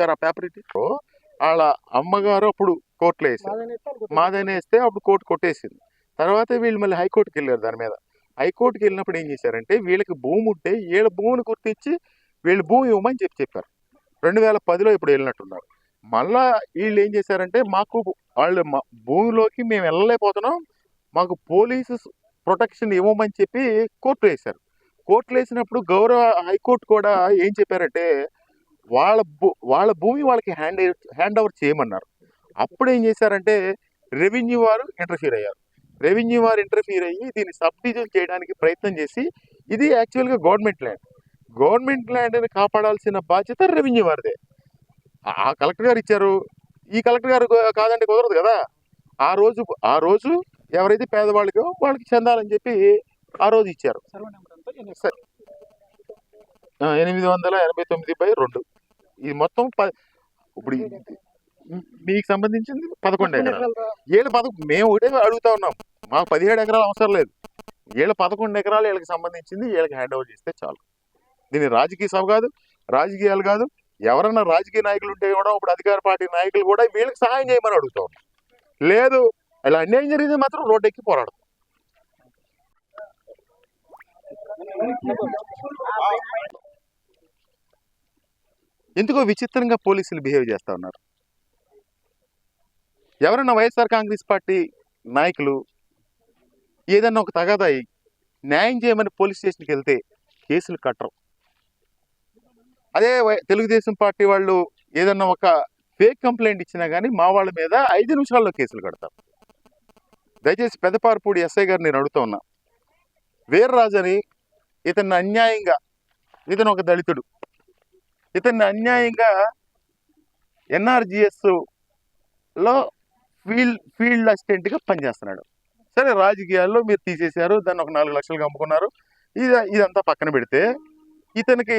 ఒకసారి ఆ పేపర్ ఇట్టి వాళ్ళ అమ్మగారు అప్పుడు కోర్టులో వేసారు మాదైనా వేస్తే అప్పుడు కోర్టు కొట్టేసింది. తర్వాత వీళ్ళు మళ్ళీ హైకోర్టుకి వెళ్ళారు దాని మీద. హైకోర్టుకి వెళ్ళినప్పుడు ఏం చేశారంటే వీళ్ళకి భూమి ఉంటే వీళ్ళ భూమిని గుర్తించి వీళ్ళు భూమి ఇవ్వమని చెప్పి చెప్పారు. రెండు వేల పదిలో ఇప్పుడు వెళ్ళినట్టున్నారు. మళ్ళా వీళ్ళు ఏం చేశారంటే మాకు వాళ్ళు మా భూమిలోకి మేము వెళ్ళలేకపోతున్నాం. మాకు పోలీసు ప్రొటెక్షన్ ఇవ్వమని చెప్పి కోర్టు వేశారు. కోర్టులు వేసినప్పుడు గౌరవ హైకోర్టు కూడా ఏం చెప్పారంటే వాళ్ళ భూ వాళ్ళ భూమి వాళ్ళకి హ్యాండ్ హ్యాండ్ ఓవర్ చేయమన్నారు. అప్పుడు ఏం చేశారంటే రెవెన్యూ వారు ఇంటర్ఫీర్ అయ్యారు. రెవెన్యూ వారు ఇంటర్ఫీర్ అయ్యి దీన్ని సబ్ డివిజన్ చేయడానికి ప్రయత్నం చేసి ఇది యాక్చువల్గా గవర్నమెంట్ ల్యాండ్ గవర్నమెంట్ ల్యాండ్ని కాపాడాల్సిన బాధ్యత రెవెన్యూ వారిదే. ఆ- కలెక్టర్ గారు ఇచ్చారు. ఈ కలెక్టర్ గారు కాదంటే కుదరదు కదా. ఆ రోజు ఆ రోజు ఎవరైతే పేదవాళ్ళకో వాళ్ళకి చెందాలని చెప్పి ఆ రోజు ఇచ్చారు. ఎనిమిది వందల ఎనభై తొమ్మిది బై రెండు. ఇది మొత్తం ఇప్పుడు మీకు సంబంధించింది పదకొండు ఎకరాలు. ఏళ్ళు పదకొండు మేము ఒకటే అడుగుతా ఉన్నాం. మాకు పదిహేడు ఎకరాలు అవసరం లేదు. వీళ్ళ పదకొండు ఎకరాలు వీళ్ళకి సంబంధించింది వీళ్ళకి హ్యాండ్ ఓవర్ చేస్తే చాలు. దీని రాజకీయ సభ కాదు రాజకీయాలు కాదు. ఎవరన్నా రాజకీయ నాయకులు ఉంటే కూడా ఇప్పుడు అధికార పార్టీ నాయకులు కూడా వీళ్ళకి సహాయం చేయమని అడుగుతా ఉన్నాం. లేదు ఇలా అన్యాయం జరిగితే మాత్రం రోడ్డు ఎక్కి పోరాడతాం. ఎందుకో విచిత్రంగా పోలీసులు బిహేవ్ చేస్తూ ఉన్నారు. ఎవరన్నా వైఎస్ఆర్ కాంగ్రెస్ పార్టీ నాయకులు ఏదన్నా ఒక తగాదాయి న్యాయం చేయమని పోలీస్ స్టేషన్కి వెళ్తే కేసులు కట్టరు. అదే వై- తెలుగుదేశం పార్టీ వాళ్ళు ఏదన్నా ఒక ఫేక్ కంప్లైంట్ ఇచ్చినా కానీ మా వాళ్ళ మీద ఐదు నిమిషాల్లో కేసులు కడతారు. దయచేసి పెదపారపూడి ఎస్ఐ గారిని నేను అడుగుతా ఉన్నా. వీర్రాజని ఇతన్ని అన్యాయంగా ఇతను ఒక దళితుడు ఇతన్ని అన్యాయంగా ఎన్ఆర్జిఎస్లో ఫీల్డ్ ఫీల్డ్ అసిస్టెంట్గా పనిచేస్తున్నాడు. సరే రాజకీయాల్లో మీరు తీసేశారు దాన్ని ఒక నాలుగు లక్షలు అమ్ముకున్నారు. ఇది ఇదంతా పక్కన పెడితే ఇతనికి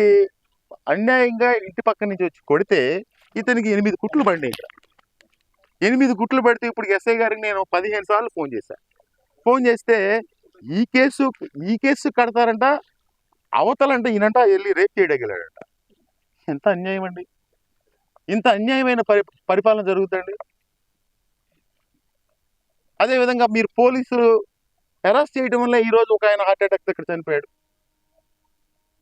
అన్యాయంగా ఇంటి పక్క నుంచి వచ్చి కొడితే ఇతనికి ఎనిమిది కుట్లు పడినాయి ఇక్కడ. ఎనిమిది కుట్లు పడితే ఇప్పుడు ఎస్ఐ గారికి నేను పదిహేను సార్లు ఫోన్ చేశాను ఫోన్ చేస్తే ఈ కేసు ఈ కేసు కడతారంట అవతలంట ఈయనంట వెళ్ళి రేప్ చేయడగలాడంట ఎంత అన్యాయం అండి? ఇంత అన్యాయమైన పరి పరిపాలన జరుగుతుందండి. అదేవిధంగా మీరు పోలీసులు అరెస్ట్ చేయడం వల్ల ఈ రోజు ఒక ఆయన హార్ట్ అటాక్ ఇక్కడ చనిపోయాడు.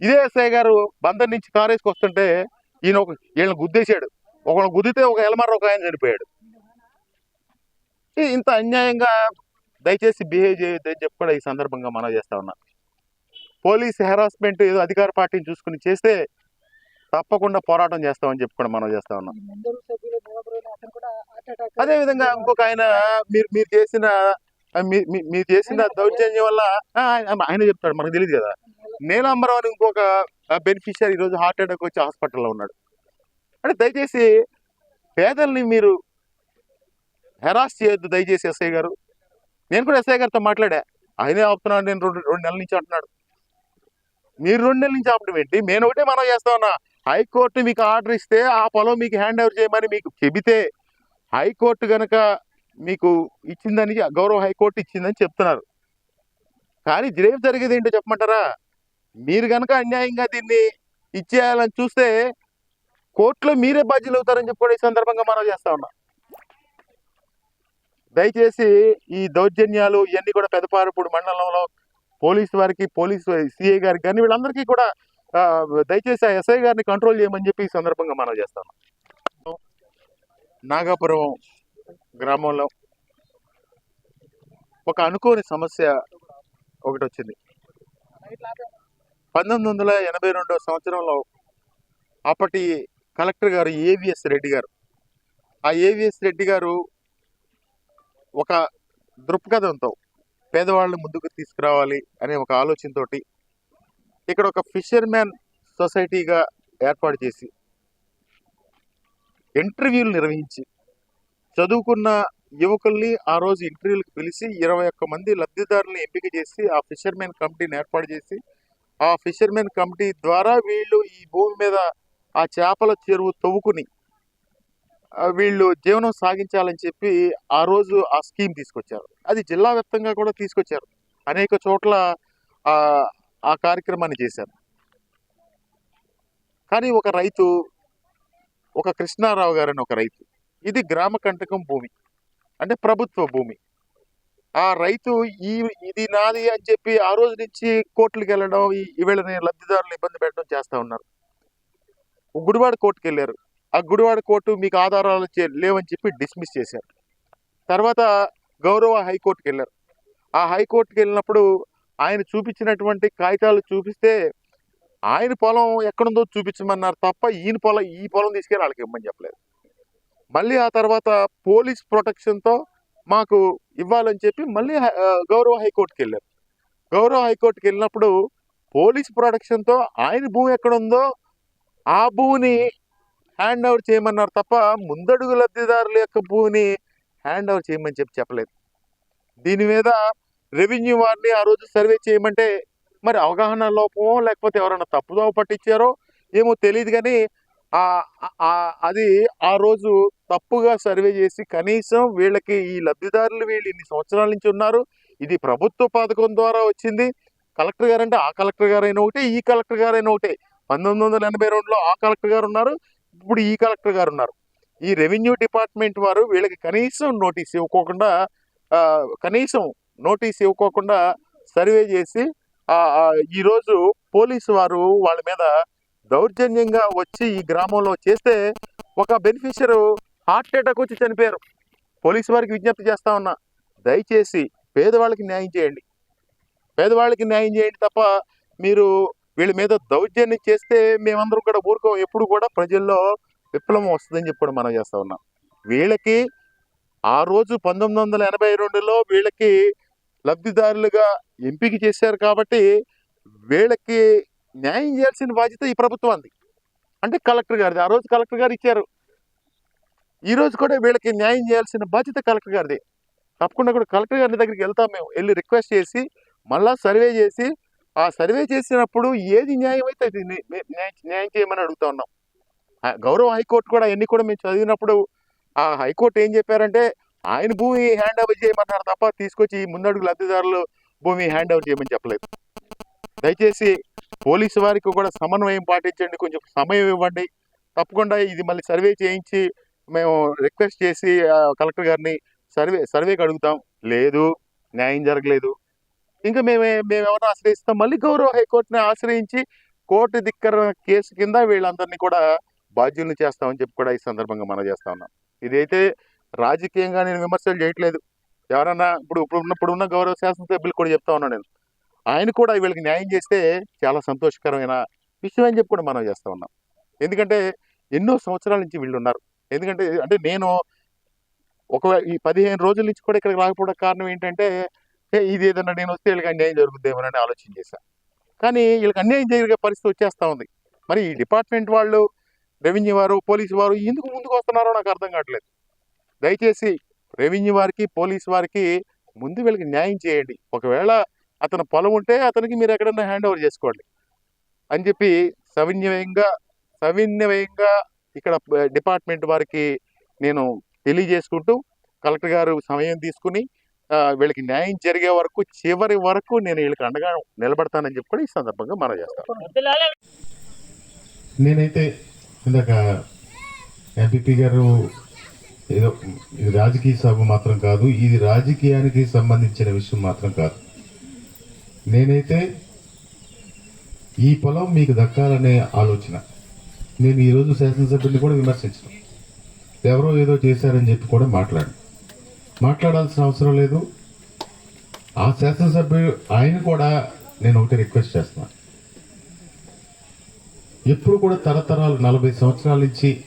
ఇదే ఎస్ఐ గారు బందర్ నుంచి కారు వేసుకొస్తుంటే ఈయన ఒక వీళ్ళని గుద్దేశాడు. ఒకళ్ళు గుద్దితే ఒక ఎలమర ఒక ఆయన చనిపోయాడు. ఇంత అన్యాయంగా దయచేసి బిహేవ్ చేయొద్దని చెప్పి కూడా ఈ సందర్భంగా మనం చేస్తా ఉన్నా. పోలీస్ హెరాస్మెంట్ ఏదో అధికార పార్టీని చూసుకుని చేస్తే తప్పకుండా పోరాటం చేస్తామని చెప్పి కూడా మనం చేస్తా ఉన్నాం. అదే విధంగా ఇంకొక ఆయన మీరు మీరు చేసిన మీరు చేసిన దౌర్జన్యం వల్ల ఆయన చెప్తాడు మనకు తెలియదు కదా. నీలాంబరం అని ఇంకొక బెనిఫిషియర్ ఈరోజు హార్ట్ అటాక్ వచ్చి హాస్పిటల్లో ఉన్నాడు. అంటే దయచేసి పేదల్ని మీరు హెరాస్ చేయొద్దు దయచేసి ఎస్ఐ గారు. నేను కూడా ఎస్ఐ గారితో మాట్లాడా. ఆయనే ఆపుతున్నాడు నేను రెండు రెండు నెలల నుంచి అంటున్నాడు. మీరు రెండు నెలల నుంచి ఆపడం ఏంటి? నేను ఒకటే మనం చేస్తా ఉన్నా. హైకోర్టు మీకు ఆర్డర్ ఇస్తే ఆ పొలం మీకు హ్యాండ్ ఓవర్ చేయమని మీకు చెబితే హైకోర్టు గనక మీకు ఇచ్చిందని గౌరవ హైకోర్టు ఇచ్చిందని చెప్తున్నారు. కానీ రేపు జరిగేది ఏంటో చెప్పమంటారా? మీరు గనక అన్యాయంగా దీన్ని ఇచ్చేయాలని చూస్తే కోర్టులో మీరే బాధ్యులు అవుతారని చెప్పి కూడా ఈ సందర్భంగా మనం చేస్తా ఉన్నా. దయచేసి ఈ దౌర్జన్యాలు ఇవన్నీ కూడా పెదపారపూడి మండలంలో పోలీసు వారికి పోలీసు సిఐ గారికి కానీ వీళ్ళందరికీ కూడా దయచేసి ఆ ఎస్ఐ గారిని కంట్రోల్ చేయమని చెప్పి ఈ సందర్భంగా మనం చేస్తాను. నాగాపురం గ్రామంలో ఒక అనుకోని సమస్య ఒకటి వచ్చింది. పంతొమ్మిది వందల ఎనభై రెండో సంవత్సరంలో అప్పటి కలెక్టర్ గారు ఏవిఎస్ రెడ్డి గారు. ఆ ఏవిఎస్ రెడ్డి గారు ఒక దృక్పథంతో పేదవాళ్ళని ముందుకు తీసుకురావాలి అనే ఒక ఆలోచనతోటి ఇక్కడ ఒక ఫిషర్మ్యాన్ సొసైటీగా ఏర్పాటు చేసి ఇంటర్వ్యూలు నిర్వహించి చదువుకున్న యువకుల్ని ఆ రోజు ఇంటర్వ్యూలకు పిలిచి ఇరవై ఒక్క మంది లబ్ధిదారులను ఎంపిక చేసి ఆ ఫిషర్మెన్ కమిటీని ఏర్పాటు చేసి ఆ ఫిషర్మెన్ కమిటీ ద్వారా వీళ్ళు ఈ భూమి మీద ఆ చేపల చెరువు తవ్వుకుని వీళ్ళు జీవనం సాగించాలని చెప్పి ఆ రోజు ఆ స్కీమ్ తీసుకొచ్చారు. అది జిల్లా వ్యాప్తంగా కూడా తీసుకొచ్చారు. అనేక చోట్ల ఆ కార్యక్రమాన్ని చేశారు. కానీ ఒక రైతు ఒక కృష్ణారావు గారని ఒక రైతు ఇది గ్రామ కంటకం భూమి అంటే ప్రభుత్వ భూమి. ఆ రైతు ఈ ఇది నాది అని చెప్పి ఆ రోజు నుంచి కోర్టులకు వెళ్ళడం ఈవేళ లబ్ధిదారులు ఇబ్బంది పెట్టడం చేస్తూ ఉన్నారు. గుడివాడ కోర్టుకి వెళ్ళారు. ఆ గుడివాడ కోర్టు మీకు ఆధారాలు లేవని చెప్పి డిస్మిస్ చేశారు. తర్వాత గౌరవ హైకోర్టుకి వెళ్ళారు. ఆ హైకోర్టుకి వెళ్ళినప్పుడు ఆయన చూపించినటువంటి కాగితాలు చూపిస్తే ఆయన పొలం ఎక్కడుందో చూపించమన్నారు తప్ప ఈయన పొలం ఈ పొలం తీసుకెళ్ళి వాళ్ళకి ఇవ్వమని చెప్పలేదు. మళ్ళీ ఆ తర్వాత పోలీస్ ప్రొటెక్షన్తో మాకు ఇవ్వాలని చెప్పి మళ్ళీ గౌరవ హైకోర్టుకి వెళ్ళారు. గౌరవ హైకోర్టుకి వెళ్ళినప్పుడు పోలీస్ ప్రొటెక్షన్తో ఆయన భూమి ఎక్కడుందో ఆ భూమిని హ్యాండ్ ఓవర్ చేయమన్నారు తప్ప ముందడుగు లబ్ధిదారుల యొక్క భూమిని హ్యాండ్ ఓవర్ చేయమని చెప్పి చెప్పలేదు. దీని మీద రెవెన్యూ వారిని ఆ రోజు సర్వే చేయమంటే మరి అవగాహన లోపమో లేకపోతే ఎవరైనా తప్పుదోవ పట్టించారో ఏమో తెలియదు కానీ అది ఆ రోజు తప్పుగా సర్వే చేసి కనీసం వీళ్ళకి ఈ లబ్ధిదారులు వీళ్ళు ఇన్ని సంవత్సరాల నుంచి ఉన్నారు. ఇది ప్రభుత్వ పథకం ద్వారా వచ్చింది. కలెక్టర్ గారు అంటే ఆ కలెక్టర్ గారు ఒకటే ఈ కలెక్టర్ గారు ఒకటే. పంతొమ్మిది వందల ఎనభై రెండులో ఆ కలెక్టర్ గారు ఉన్నారు ఇప్పుడు ఈ కలెక్టర్ గారు ఉన్నారు. ఈ రెవెన్యూ డిపార్ట్మెంట్ వారు వీళ్ళకి కనీసం నోటీస్ ఇవ్వకోకుండా కనీసం నోటీస్ ఇవ్వకోకుండా సర్వే చేసి ఈరోజు పోలీసు వారు వాళ్ళ మీద దౌర్జన్యంగా వచ్చి ఈ గ్రామంలో చేస్తే ఒక బెనిఫిషియర్ హార్ట్ అటాక్ వచ్చి చనిపోయారు. పోలీసు వారికి విజ్ఞప్తి చేస్తా ఉన్నా దయచేసి పేదవాళ్ళకి న్యాయం చేయండి. పేదవాళ్ళకి న్యాయం చేయండి తప్ప మీరు వీళ్ళ మీద దౌర్జన్యం చేస్తే మేమందరం కూడా ఊరుకో. ఎప్పుడు కూడా ప్రజల్లో విప్లవం వస్తుందని చెప్పి కూడా మనం చేస్తా ఉన్నాం. వీళ్ళకి ఆ రోజు పంతొమ్మిది వందల ఎనభై రెండులో వీళ్ళకి లబ్ధిదారులుగా ఎంపిక చేశారు కాబట్టి వీళ్ళకి న్యాయం చేయాల్సిన బాధ్యత ఈ ప్రభుత్వానికి అంటే కలెక్టర్ గారిది. ఆ రోజు కలెక్టర్ గారు ఇచ్చారు. ఈరోజు కూడా వీళ్ళకి న్యాయం చేయాల్సిన బాధ్యత కలెక్టర్ గారిది. తప్పకుండా కూడా కలెక్టర్ గారి దగ్గరికి వెళ్తాం మేము. వెళ్ళి రిక్వెస్ట్ చేసి మళ్ళా సర్వే చేసి ఆ సర్వే చేసినప్పుడు ఏది న్యాయం అయితే అది న్యాయం- చేయమని అడుగుతా ఉన్నాం. గౌరవ హైకోర్టు కూడా ఎన్ని కూడా మేము చదివినప్పుడు ఆ హైకోర్టు ఏం చెప్పారంటే ఆయన భూమి హ్యాండ్ ఓవర్ చేయమన్నారు తప్ప తీసుకొచ్చి ముందడుగు లబ్ధిదారులు భూమి హ్యాండ్ ఓవర్ చేయమని చెప్పలేదు. దయచేసి పోలీసు వారికి కూడా సమన్వయం పాటించండి కొంచెం సమయం ఇవ్వండి. తప్పకుండా ఇది మళ్ళీ సర్వే చేయించి మేము రిక్వెస్ట్ చేసి కలెక్టర్ గారిని సర్వే సర్వేకి అడుగుతాం. లేదు న్యాయం జరగలేదు. ఇంకా మేమే మేము ఎవరిని ఆశ్రయిస్తాం? మళ్ళీ గౌరవ హైకోర్టుని ఆశ్రయించి కోర్టు దిక్కర కేసు కింద వీళ్ళందరినీ కూడా బాధ్యులను చేస్తామని చెప్పి కూడా ఈ సందర్భంగా మనం చేస్తా ఉన్నాం. ఇదైతే రాజకీయంగా నేను విమర్శలు చేయట్లేదు. ఎవరన్నా ఇప్పుడు ఇప్పుడు ఇప్పుడు ఉన్న గౌరవ శాసనసభ్యులు కూడా చెప్తా ఉన్నాను నేను. ఆయన కూడా వీళ్ళకి న్యాయం చేస్తే చాలా సంతోషకరమైన విషయం అని చెప్పి కూడా మనం చేస్తా ఉన్నాం. ఎందుకంటే ఎన్నో సంవత్సరాల నుంచి వీళ్ళు ఉన్నారు. ఎందుకంటే అంటే నేను ఒక ఈ పదిహేను రోజుల నుంచి కూడా ఇక్కడికి రాకపోవడం కారణం ఏంటంటే ఇది ఏదన్నా నేను వస్తే వీళ్ళకి అన్యాయం జరుగుద్దేమోనని ఆలోచన చేశాను కానీ వీళ్ళకి అన్యాయం జరిగే పరిస్థితి వచ్చేస్తా ఉంది. మరి ఈ డిపార్ట్మెంట్ వాళ్ళు రెవెన్యూ వారు పోలీసు వారు ఎందుకు ముందుకు వస్తున్నారో నాకు అర్థం కావట్లేదు. దయచేసి రెవెన్యూ వారికి పోలీస్ వారికి ముందు వీళ్ళకి న్యాయం చేయండి. ఒకవేళ అతను పొలం ఉంటే అతనికి మీరు ఎక్కడన్నా హ్యాండ్ ఓవర్ చేసుకోండి అని చెప్పి సవిన్యయంగా సవిన్యయంగా ఇక్కడ డిపార్ట్మెంట్ వారికి నేను తెలియజేసుకుంటూ కలెక్టర్ గారు సమయం తీసుకుని వీళ్ళకి న్యాయం జరిగే వరకు చివరి వరకు నేను వీళ్ళకి అండగా నిలబడతానని చెప్పి కూడా ఈ సందర్భంగా మనం చేస్తాను నేనైతే ఇందాక ఎంపీపీ గారు ఏదో ఇది రాజకీయ సభ మాత్రం కాదు ఇది రాజకీయానికి సంబంధించిన విషయం మాత్రం కాదు. నేనైతే ఈ పొలం మీకు దక్కాలనే ఆలోచన. నేను ఈరోజు శాసనసభ్యుని కూడా విమర్శించను. ఎవరో ఏదో చేశారని చెప్పి కూడా మాట్లాడు మాట్లాడాల్సిన అవసరం లేదు. ఆ శాసనసభ్యుడు ఆయన కూడా నేను ఒకటి రిక్వెస్ట్ చేస్తున్నాను. ఎప్పుడు కూడా తరతరాలు నలభై సంవత్సరాల నుంచి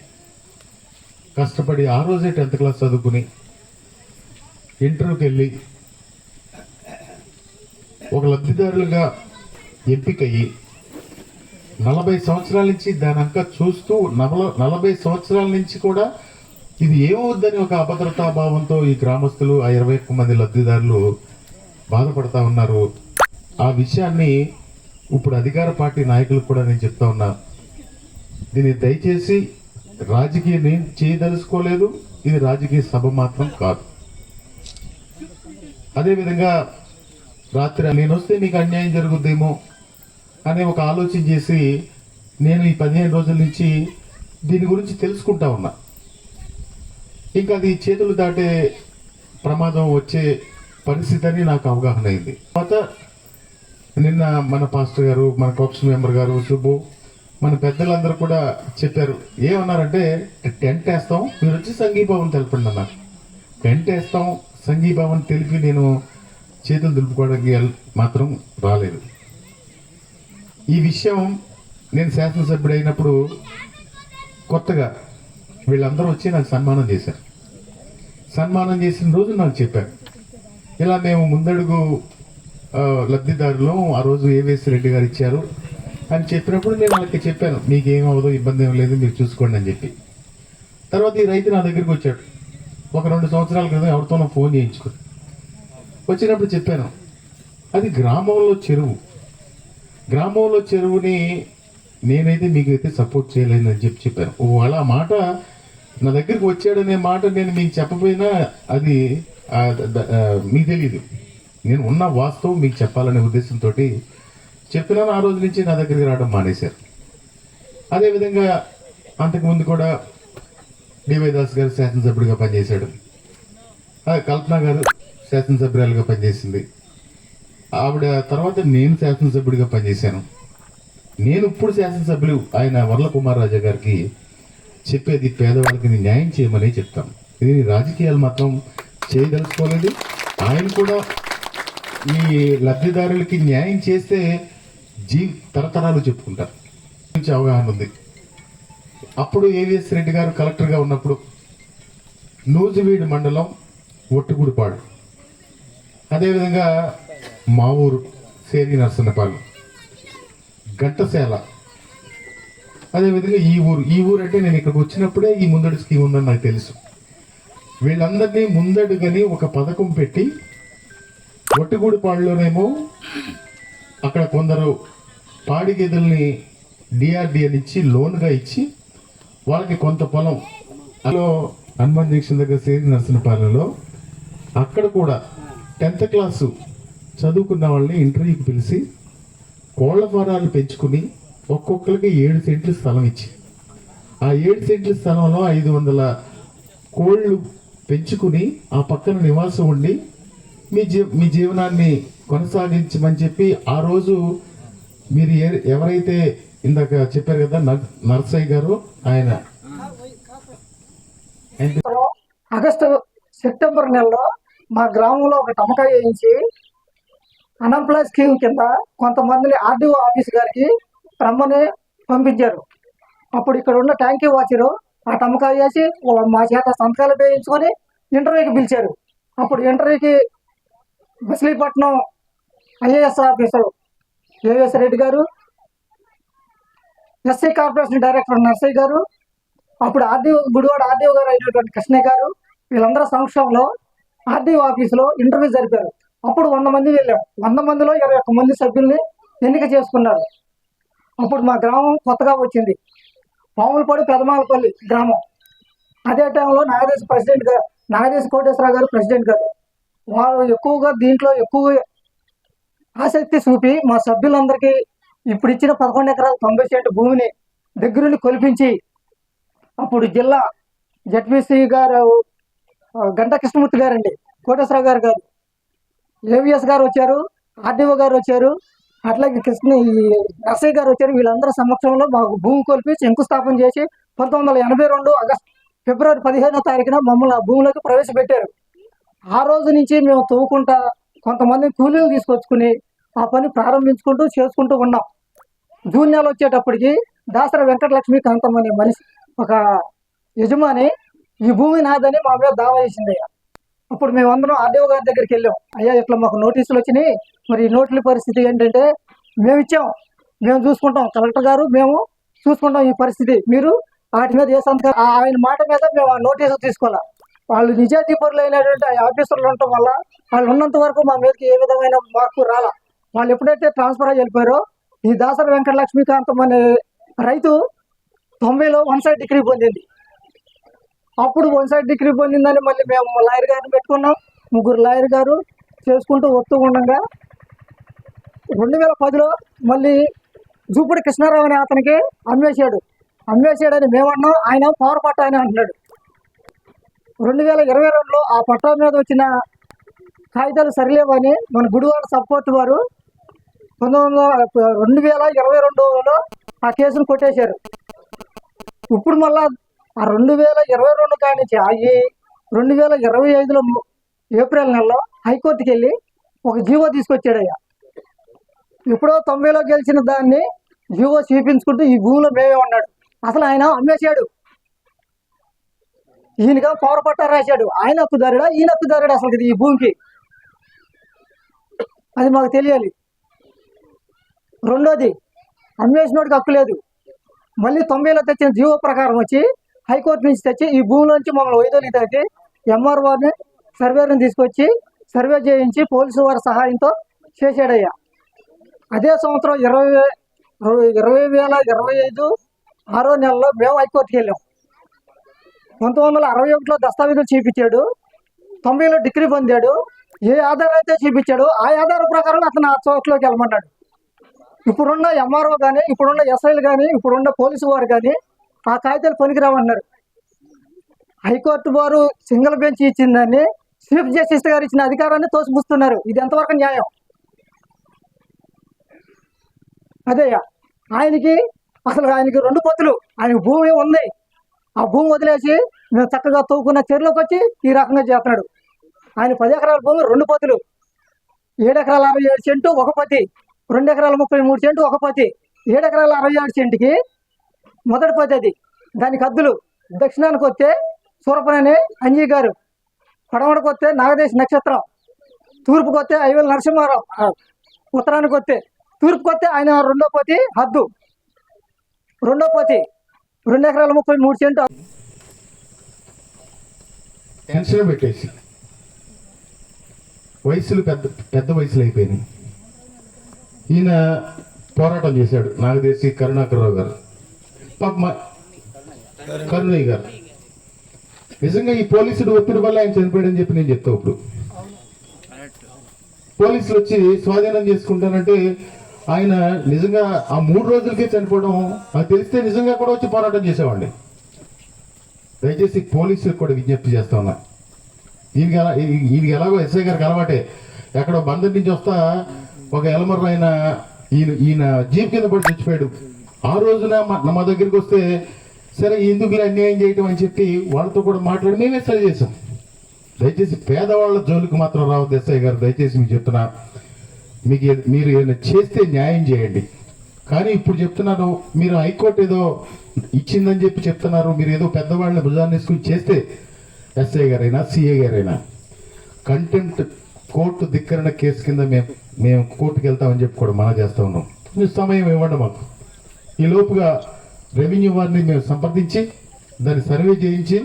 కష్టపడి ఆ రోజే టెన్త్ క్లాస్ చదువుకుని ఇంటర్వ్యూకి వెళ్ళి ఒక లబ్ధిదారులుగా ఎంపికయ్యి నలభై సంవత్సరాల నుంచి దాని చూస్తూ నలభై నలభై సంవత్సరాల నుంచి కూడా ఇది ఏమవుద్దని ఒక అభద్రతా భావంతో ఈ గ్రామస్తులు ఆ ఇరవై ఒక్క మంది లబ్ధిదారులు బాధపడతా ఉన్నారు. ఆ విషయాన్ని ఇప్పుడు అధికార పార్టీ నాయకులకు కూడా నేను చెప్తా ఉన్నా. దీన్ని దయచేసి రాజకీయం నేను చేయదలుచుకోలేదు. ఇది రాజకీయ సభ మాత్రం కాదు. అదేవిధంగా రాత్రి నేను వస్తే నీకు అన్యాయం జరుగుద్దేమో అనే ఒక ఆలోచన చేసి నేను ఈ పదిహేను రోజుల నుంచి దీని గురించి తెలుసుకుంటా ఉన్నా. ఇంకా అది చేతులు దాటే ప్రమాదం వచ్చే పరిస్థితి అని నాకు అవగాహన అయింది. తర్వాత నిన్న మన పాస్టర్ గారు మన కాప్స్ మెంబర్ గారు సుబ్బు మన పెద్దలందరూ కూడా చెప్పారు. ఏమన్నారంటే టెంట్ వేస్తాం మీరు వచ్చి సంఘీభావం తెలపండి అన్నారు. టెంట్ వేస్తాం సంఘీభావం తెలిపి నేను చేతులు దులుపుకోవడానికి మాత్రం రాలేదు. ఈ విషయం నేను శాసనసభ్యుడు అయినప్పుడు కొత్తగా వీళ్ళందరూ వచ్చి నాకు సన్మానం చేశారు. సన్మానం చేసిన రోజు నాకు చెప్పారు. ఇలా మేము ముందడుగు లబ్ధిదారులు ఆ రోజు ఏవేసి రెడ్డి గారు ఇచ్చారు. అని చెప్పినప్పుడు నేను వాళ్ళకి చెప్పాను మీకు ఏం అవ్వదు ఇబ్బంది ఏం లేదు మీరు చూసుకోండి అని చెప్పి. తర్వాత ఈ రైతు నా దగ్గరికి వచ్చాడు. ఒక రెండు సంవత్సరాల క్రితం ఎవరితోనో ఫోన్ చేయించుకుని. వచ్చినప్పుడు చెప్పాను అది గ్రామంలో చెరువు. గ్రామంలో చెరువుని నేనైతే మీకు అయితే సపోర్ట్ చేయలేనని చెప్పి చెప్పాను. ఓ అలా మాట నా దగ్గరికి వచ్చాడనే మాట నేను మీకు చెప్పపోయినా అది మీకు తెలియదు నేను ఉన్న వాస్తవం మీకు చెప్పాలనే ఉద్దేశంతో చెప్పినాను ఆ రోజు నుంచి నా దగ్గరికి రావడం మానేశారు. అదేవిధంగా అంతకుముందు కూడా డివై దాస్ గారు శాసనసభ్యుడిగా పనిచేశాడు. కల్పన గారు శాసనసభ్యురాలుగా పనిచేసింది. ఆవిడ తర్వాత నేను శాసనసభ్యుడిగా పనిచేశాను. నేను ఇప్పుడు శాసనసభ్యులు ఆయన వరల కుమార్ రాజా గారికి చెప్పేది పేదవాళ్ళకి న్యాయం చేయమని చెప్తాం. ఇది రాజకీయాలు మాత్రం చేయదలుచుకోలేదు. ఆయన కూడా ఈ లబ్ధిదారులకి న్యాయం చేస్తే జీ తరతరాలు చెప్పుకుంటారు. మంచి అవగాహన ఉంది. అప్పుడు ఏవిఎస్ రెడ్డి గారు కలెక్టర్గా ఉన్నప్పుడు నూజివీడు మండలం ఒట్టుగుడిపాడు. అదేవిధంగా మా ఊరు సేరి నరసన్నపాలెం. ఘంటసేల. అదేవిధంగా ఈ ఊరు ఈ ఊరు అంటే నేను ఇక్కడికి వచ్చినప్పుడే ఈ ముందడి స్కీమ్ ఉందని నాకు తెలుసు. వీళ్ళందరినీ ముందడుగని ఒక పథకం పెట్టి ఒట్టుగూడిపాడులోనేమో అక్కడ కొందరు పాడి గేదెల్ని డిఆర్డిఎన్ ఇచ్చి లోన్గా ఇచ్చి వాళ్ళకి కొంత పొలం. అలో హనుమాన్ జంక్షన్ దగ్గర సేరి నరసింహపాలెంలో అక్కడ కూడా టెన్త్ క్లాసు చదువుకున్న వాళ్ళని ఇంటర్వ్యూకి పిలిచి కోళ్ళ ఫారాలు పెంచుకుని ఒక్కొక్కరికి ఏడు సెంట్లు స్థలం ఇచ్చి ఆ ఏడు సెంట్ల స్థలంలో ఐదు వందల కోళ్ళు పెంచుకుని ఆ పక్కన నివాసం ఉండి మీ జీ మీ జీవనాన్ని కొనసాగించమని చెప్పి ఆ రోజు మీరు ఎవరైతే ఇందాక చెప్పారు కదా నర్సయ్య గారు ఆయన. ఆగస్టు సెప్టెంబర్ నెలలో మా గ్రామంలో ఒక టమకా వేయించి అన్ఎంప్లాయ్ స్కీమ్ కింద కొంతమందిని ఆర్డీఓ ఆఫీస్ గారికి రమ్మని పంపించారు. అప్పుడు ఇక్కడ ఉన్న ట్యాంకీ వాచరు ఆ టమకాయ వేసి మా చేత సంతకాలు వేయించుకొని ఇంటర్వ్యూకి పిలిచారు. అప్పుడు ఇంటర్వ్యూకి Machilipatnam IAS officer A S Reddy గారు ఎస్సీ కార్పొరేషన్ డైరెక్టర్ నర్సయ్య గారు అప్పుడు ఆర్డీఓ గుడివాడ ఆర్డీఓ గారు అయినటువంటి కృష్ణయ్య గారు వీళ్ళందరూ సంక్షంలో ఆర్డీఓ ఆఫీసులో ఇంటర్వ్యూ జరిపారు. అప్పుడు వంద మంది వెళ్ళాం. వంద మందిలో ఇరవై ఒక్క మంది సభ్యుల్ని ఎన్నిక చేసుకున్నారు. అప్పుడు మా గ్రామం కొత్తగా వచ్చింది. పాములపాడు పెదమాలపల్లి గ్రామం. అదే టైంలో నాగదేశ్ ప్రెసిడెంట్ గారు నాగదేశ్ కోటేశ్వరరావు గారు ప్రెసిడెంట్ గారు. వారు ఎక్కువగా దీంట్లో ఎక్కువ ఆసక్తి చూపి మా సభ్యులందరికీ ఇప్పుడు ఇచ్చిన పదకొండు ఎకరాల తొంభై సెంటు భూమిని దగ్గరుండి కొలిపించి అప్పుడు జిల్లా జడ్పీసీ గారు గంట గంటా కృష్ణమూర్తి గారండి కోటేశ్వరరావు గారు గారు ఏవిఎస్ గారు వచ్చారు ఆర్డీఓ గారు వచ్చారు అట్లాగే కృష్ణ ఈ నర్సయ్య గారు వచ్చారు వీళ్ళందరి సమక్షంలో మాకు భూమి కొలిపి శంకుస్థాపన చేసి పంతొమ్మిది వందల ఎనభై రెండు ఆగస్ట్ ఫిబ్రవరి పదిహేనో తారీఖున మమ్మల్ని ఆ భూమిలోకి ప్రవేశపెట్టారు. ఆ రోజు నుంచి మేము తవ్వుకుంటా కొంతమంది కూలీలు తీసుకొచ్చుకుని ఆ పని ప్రారంభించుకుంటూ చేసుకుంటూ ఉన్నాం. జూన్ నెల వచ్చేటప్పటికి దాసర వెంకటలక్ష్మి కాంతం అనే మనిషి ఒక యజమాని ఈ భూమి నాదని మా మీద దావా చేసింది అప్పుడు మేమందరం ఆర్డీఓ గారి దగ్గరికి వెళ్ళాం. అయ్యా ఇట్లా మాకు నోటీసులు వచ్చినాయి. మరి ఈ నోట్ల పరిస్థితి ఏంటంటే మేము ఇచ్చాం. మేము చూసుకుంటాం. కలెక్టర్ గారు మేము చూసుకుంటాం ఈ పరిస్థితి. మీరు వాటి మీద ఏ సంతకం ఆయన మాట మీద మేము ఆ నోటీసు తీసుకోవాలి? వాళ్ళు నిజాధిపరులు అయినటువంటి ఆ ఆఫీసర్లు ఉండటం వల్ల వాళ్ళు ఉన్నంత వరకు మా మీదకి ఏ విధమైన మార్పు రాల. వాళ్ళు ఎప్పుడైతే ట్రాన్స్ఫర్ అయ్యి వెళ్ళిపోయారో ఈ దాసరి వెంకట లక్ష్మీకాంతం అనే రైతు తొంభైలో వన్ సైడ్ డిగ్రీ పొందింది. అప్పుడు వన్ సైడ్ డిగ్రీ పొందిందని మళ్ళీ మేము లాయర్ గారిని పెట్టుకున్నాం. ముగ్గురు లాయర్ గారు చేసుకుంటూ వస్తూ ఉండగా రెండు వేల పదిలో మళ్ళీ జూపుడి కృష్ణారావు అనే అతనికి అమ్మేశాడు. అమ్మేశాడని మేమన్నాం ఆయన పవర్ పట్ట అని అంటున్నాడు. రెండు వేల ఇరవై రెండులో ఆ పట్టా మీద వచ్చిన కాగితాలు సరిలేవని మన గుడివాడ సపోర్ట్ వారు పంతొమ్మిది వందల రెండు వేల ఇరవై రెండులో ఆ కేసును కొట్టేశారు. ఇప్పుడు మళ్ళా ఆ రెండు వేల ఇరవై రెండు కానించి ఆగి రెండు వేల ఇరవై ఐదులో ఏప్రిల్ నెలలో హైకోర్టుకి వెళ్ళి ఒక జీవో తీసుకొచ్చాడయ్యా. ఎప్పుడో తొంభైలో గెలిచిన దాన్ని జీవో చూపించుకుంటూ ఈ భూమిలో మేమే ఉన్నాడు. అసలు ఆయన అమ్మేశాడు. ఈయనగా పవర్ పట్టా రాశాడు. ఆయన హక్కుదారుడా ఈయన హక్కుదారుడా అసలు ఈ భూమికి? అది మాకు తెలియాలి. రెండోది అమ్మేసినోడికి హక్కు లేదు. మళ్ళీ తొంభైలో తెచ్చిన జీవో ప్రకారం వచ్చి హైకోర్టు నుంచి తెచ్చి ఈ భూమిలోంచి మమ్మల్ని వైదొలికి ఎంఆర్ఓని సర్వేని తీసుకొచ్చి సర్వే చేయించి పోలీసు వారి సహాయంతో చేశాడయ్యా. అదే సంవత్సరం ఇరవై ఇరవై వేల ఇరవై ఐదు ఆరో నెలలో మేము హైకోర్టుకి వెళ్ళాం. పంతొమ్మిది వందల అరవై ఒకటిలో దస్తావేజులు చూపించాడు. తొంభైలో డిగ్రీ పొందాడు. ఏ ఆధారం అయితే చూపించాడో ఆ ఆధారం ప్రకారం అతను ఆ చోట్లోకి వెళ్ళమన్నాడు. ఇప్పుడున్న ఎంఆర్ఓ కానీ ఇప్పుడున్న ఎస్ఐలు కానీ ఇప్పుడున్న పోలీసు వారు కానీ ఆ కాగితాలు పనికిరావన్నారు. హైకోర్టు వారు సింగిల్ బెంచ్ ఇచ్చిందని చీఫ్ జస్టిస్ గారు ఇచ్చిన అధికారాన్ని తోసిపుస్తున్నారు. ఇది ఎంతవరకు న్యాయం? అదేయ్యా ఆయనకి అసలు ఆయనకి రెండు పొత్తులు. ఆయన భూమి ఉంది. ఆ భూమి వదిలేసి మేము చక్కగా తవ్వుకున్న చెరువులోకి వచ్చి ఈ రకంగా చేస్తున్నాడు. ఆయన పది ఎకరాల భూమి రెండు పొత్తులు. ఏడు ఎకరాల అరవై ఏడు సెంటు ఒక పతి రెండు ఎకరాల ముప్పై మూడు సెంటు ఒక పతి ఏడు ఎకరాల అరవై ఏడు సెంటుకి మొదటి పతి అది. దానికి హద్దులు దక్షిణానికి వస్తే సూరపనని అంజీ గారు. పడమరకు వస్తే నాగదేశ్ నక్షత్రం. తూర్పుకి వస్తే ఐవేల నరసింహారావు. ఉత్తరానికి వస్తే తూర్పుకి వస్తే ఆయన రెండో పోతి హద్దు. రెండో పోతి రెండు ఎకరాల ముప్పై మూడు సెంటు టెన్షన్ పెట్టేసి. వయసులు పెద్ద పెద్ద వయసులు అయిపోయినాయి. ఈయన పోరాటం చేశాడు. నాగదేశి కరుణాకర్రావు గారు. పాప కరుణయ్య గారు. నిజంగా ఈ పోలీసుడు ఒత్తిడి వల్ల ఆయన చనిపోయాడని చెప్పి నేను చెప్తా ఇప్పుడు. పోలీసులు వచ్చి స్వాధీనం చేసుకుంటానంటే ఆయన నిజంగా ఆ మూడు రోజులకే చనిపోవడం నాకు తెలిస్తే నిజంగా కూడా వచ్చి పోరాటం చేసేవాడిని. దయచేసి పోలీసులకు కూడా విజ్ఞప్తి చేస్తా ఉన్నా. ఈయనకి ఎలా ఈయనకి ఎలాగో ఎస్ఐ గారికి అలవాటే. ఎక్కడో బందర్ నుంచి వస్తా ఒక ఎలమర్ర ఆయన ఈయన ఈయన జీప్ కింద పడి చచ్చిపోయాడు. ఆ రోజున మా మా దగ్గరికి వస్తే సరే ఎందుకులే అన్యాయం చేయటం? అని చెప్పి వాళ్ళతో కూడా మాట్లాడి మేమే సరి చేసాం దయచేసి పేదవాళ్ళ జోలికి మాత్రం రావద్దు ఎస్ఐ గారు. దయచేసి మీకు చెప్తున్నా. మీకు మీరు ఏదైనా చేస్తే న్యాయం చేయండి. కానీ ఇప్పుడు చెప్తున్నాను మీరు హైకోర్టు ఏదో ఇచ్చిందని చెప్పి చెప్తున్నారు మీరు ఏదో పెద్దవాళ్ళని భుజాన్ని వేసుకుని చేస్తే ఎస్ఐ గారైనా సిఏ గారైనా కంటెంప్ట్ కోర్టు ధిక్కరణ కేసు కింద మేము మేము కోర్టుకి వెళ్తామని చెప్పి కూడా మనం చేస్తూ ఉన్నాం. మీరు సమయం ఇవ్వండి మాకు. ఈ లోపుగా రెవెన్యూ వారిని మేము సంప్రదించి దాన్ని సర్వే చేయించి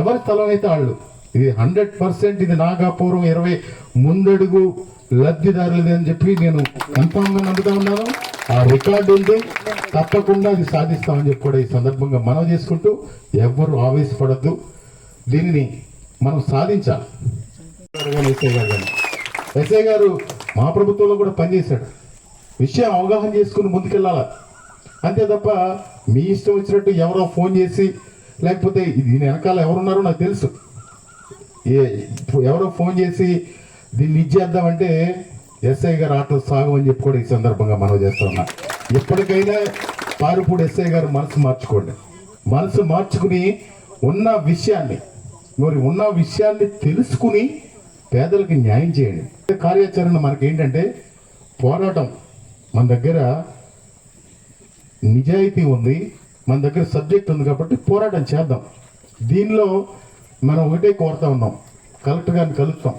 ఎవరి స్థలం అయితే వాళ్ళు ఇది హండ్రెడ్ పర్సెంట్ ఇది నాగాపురం ఇరవై ముందడుగు లబ్ధిదారులది అని చెప్పి నేను కన్ఫామ్గా నమ్ముతా ఉన్నాను. ఆ రికార్డు ఉంది. తప్పకుండా అది సాధిస్తామని చెప్పి కూడా ఈ సందర్భంగా మనం చేసుకుంటూ ఎవ్వరు ఆవేశపడద్దు. దీనిని మనం సాధించాలి. ఎస్ఐ గారు కానీ. ఎస్ఐ గారు మా ప్రభుత్వంలో కూడా పనిచేశాడు. విషయం అవగాహన చేసుకుని ముందుకెళ్ళాలి? అంతే తప్ప మీ ఇష్టం వచ్చినట్టు ఎవరో ఫోన్ చేసి లేకపోతే దీని వెనకాల ఎవరున్నారో నాకు తెలుసు. ఏ ఎవరో ఫోన్ చేసి దీన్ని ఇచ్చేద్దామంటే ఎస్ఐ గారు ఆటలు సాగమని చెప్పి కూడా ఈ సందర్భంగా మనం చేస్తున్నా ఎప్పటికైనా పారుపూడి ఎస్ఐ గారు మనసు మార్చుకోండి. మనసు మార్చుకుని ఉన్న విషయాన్ని మరి ఉన్న విషయాన్ని తెలుసుకుని పేదలకు న్యాయం చేయండి. కార్యాచరణ మనకి ఏంటంటే పోరాటం. మన దగ్గర నిజాయితీ ఉంది మన దగ్గర సబ్జెక్ట్ ఉంది కాబట్టి పోరాటం చేద్దాం. దీనిలో మనం ఒకటే కోరుతా ఉన్నాం. కలెక్టర్ గారిని కలుస్తాం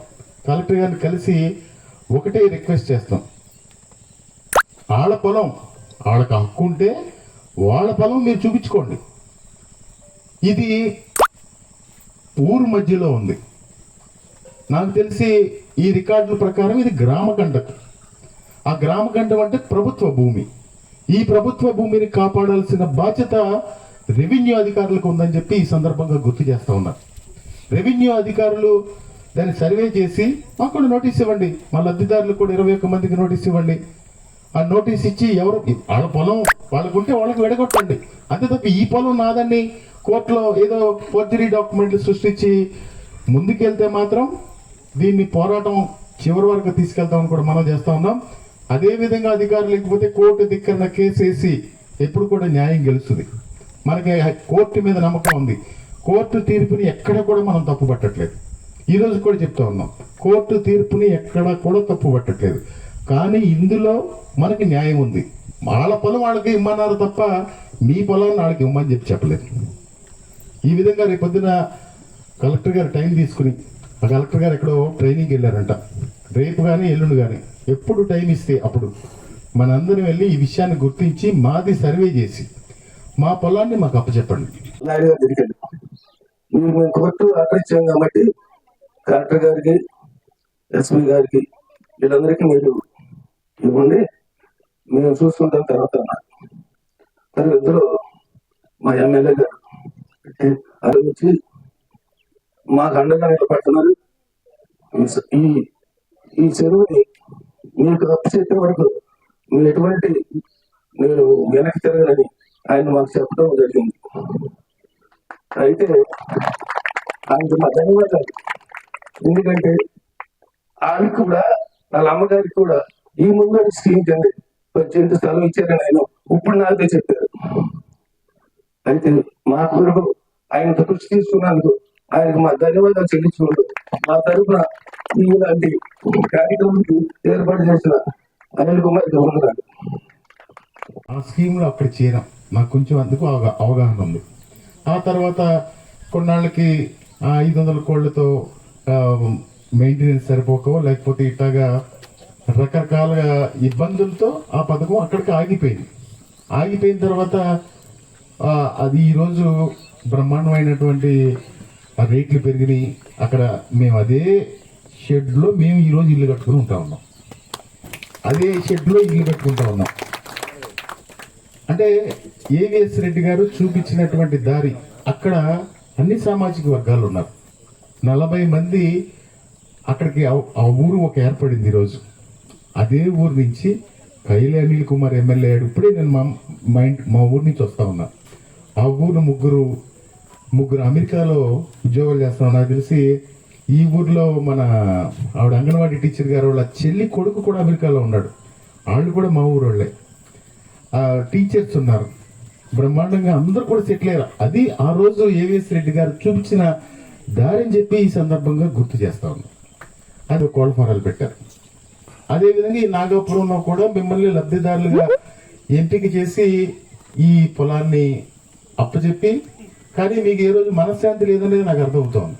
కలెక్టర్ గారిని కలిసి ఒకటే రిక్వెస్ట్ చేస్తాం. వాళ్ళ పొలం వాళ్ళకి హక్కు ఉంటే వాళ్ళ పొలం మీరు చూపించుకోండి. ఇది ఊరు మధ్యలో ఉంది. నాకు తెలిసి ఈ రికార్డుల ప్రకారం ఇది గ్రామ ఆ గ్రామ అంటే ప్రభుత్వ భూమి. ఈ ప్రభుత్వ భూమిని కాపాడాల్సిన బాధ్యత రెవెన్యూ అధికారులకు ఉందని చెప్పి ఈ సందర్భంగా గుర్తు చేస్తా ఉన్నారు రెవెన్యూ అధికారులు దాన్ని సర్వే చేసి మాకు నోటీస్ ఇవ్వండి. మా లబ్ధిదారులు కూడా ఇరవై ఒక్క మందికి నోటీస్ ఇవ్వండి. ఆ నోటీస్ ఇచ్చి ఎవరు వాళ్ళ పొలం వాళ్ళకుంటే వాళ్ళకి విడగొట్టండి. అంతే తప్ప ఈ పొలం నాదండి. కోర్టులో ఏదో ఫోర్జరీ డాక్యుమెంట్లు సృష్టించి ముందుకెళ్తే మాత్రం దీన్ని పోరాటం చివరి వరకు తీసుకెళ్తామని కూడా మనం చేస్తూ ఉన్నాం. అదేవిధంగా అధికారులు లేకపోతే కోర్టు దిక్కన కేసు వేసి ఎప్పుడు కూడా న్యాయం గెలుస్తుంది. మనకి కోర్టు మీద నమ్మకం ఉంది. కోర్టు తీర్పుని ఎక్కడ కూడా మనం తప్పు ఈరోజు కూడా చెప్తా ఉన్నాం కోర్టు తీర్పుని ఎక్కడా కూడా తప్పు పట్టట్లేదు. కానీ ఇందులో మనకి న్యాయం ఉంది. వాళ్ళ పొలం వాళ్ళకి ఇమ్మన్నారు తప్ప మీ పొలాన్ని వాళ్ళకి ఇమ్మని చెప్పి చెప్పలేదు. ఈ విధంగా రేపొద్దున కలెక్టర్ గారు టైం తీసుకుని ఆ కలెక్టర్ గారు ఎక్కడో ట్రైనింగ్కి వెళ్ళారంట. రేపు కానీ ఎల్లుండి కానీ ఎప్పుడు టైం ఇస్తే అప్పుడు మనందరం వెళ్ళి ఈ విషయాన్ని గుర్తించి మాది సర్వే చేసి మా పొలాన్ని మాకు అప్పచెప్పండి. కోర్టు ఆర్డర్ ఇచ్చాం కాబట్టి కలెక్టర్ గారికి ఎస్పీ గారికి వీళ్ళందరికీ మీరు ఇవ్వండి. మేము చూసుకుంటాం తర్వాత అన్నారు. ఇద్దరు ఇందులో మా ఎమ్మెల్యే గారు ఆలోచించి మాకు అండగా నిలబడుతున్నారు. ఈ ఈ ఈ చెరువుని మీకు అప్పచెప్పే వరకు మీరు ఎటువంటి నేను వెనక్కి తిరగనని ఆయన మాకు చెప్పడం జరిగింది. అయితే ఆయనకి మా ధన్యవాదాలు. ఎందుకంటే ఆమె కూడా వాళ్ళ అమ్మగారికి కూడా ఈ ముందు స్కీమ్ కింద పద్దెనిమిది స్థలం ఇచ్చారని ఆయన ఇప్పుడు నాకే చెప్పారు. అయితే మా కొరకు ఆయన కృషి తీసుకున్నందుకు ఆయనకు మా ధన్యవాదాలు చెల్లించుకుంటూ మా తరఫున ఇలాంటి కార్యక్రమానికి ఏర్పాటు చేసిన అనిల్ కుమార్ గవర్నర్ ఆ స్కీమ్లో అక్కడ చేరాం. నాకు కొంచెం అందుకు అవగా- అవగాహన ఉంది. ఆ తర్వాత కొన్నాళ్ళకి ఐదు వందల కోళ్ళతో మెయింటెనెన్స్ సరిపోకో లేకపోతే ఇట్లాగా రకరకాల ఇబ్బందులతో ఆ పథకం అక్కడికి ఆగిపోయింది. ఆగిపోయిన తర్వాత అది ఈరోజు బ్రహ్మాండమైనటువంటి రేట్లు పెరిగినాయి. అక్కడ మేము అదే షెడ్లో మేము ఈరోజు ఇల్లు కట్టుకుని ఉంటా ఉన్నాం. అదే షెడ్లో ఇల్లు కట్టుకుంటా ఉన్నాం. అంటే ఏవిఎస్ రెడ్డి గారు చూపించినటువంటి దారి అక్కడ అన్ని సామాజిక వర్గాలు ఉన్నారు. నలభై మంది అక్కడికి ఆ- ఊరు ఒక ఏర్పడింది ఈరోజు అదే ఊరు నుంచి కైలి అనిల్ కుమార్ ఎమ్మెల్యే ఇప్పుడే నేను మా మా ఇంటి మా ఊరు నుంచి వస్తా ఉన్నా. ఆ ఊరు ముగ్గురు ముగ్గురు అమెరికాలో ఉద్యోగాలు చేస్తున్నాం నాకు తెలిసి ఈ ఊర్లో మన ఆవిడ అంగన్వాడీ టీచర్ గారు వాళ్ళ చెల్లి కొడుకు కూడా అమెరికాలో ఉన్నాడు. వాళ్ళు కూడా మా ఊరు వాళ్ళే టీచర్స్ ఉన్నారు. బ్రహ్మాండంగా అందరూ కూడా సెటిల్ అయ్యారు. అది ఆ రోజు ఏవిఎస్ రెడ్డి గారు చూపించిన దారిని చెప్పి ఈ సందర్భంగా గుర్తు చేస్తా ఉన్నాం. అది కోళ్ళఫారాలు పెట్టారు. అదేవిధంగా ఈ నాగాపురంలో కూడా మిమ్మల్ని లబ్ధిదారులుగా ఎంపిక చేసి ఈ పొలాన్ని అప్పచెప్పి కానీ మీకు ఏ రోజు మనశ్శాంతి లేదనేది నాకు అర్థమవుతోంది.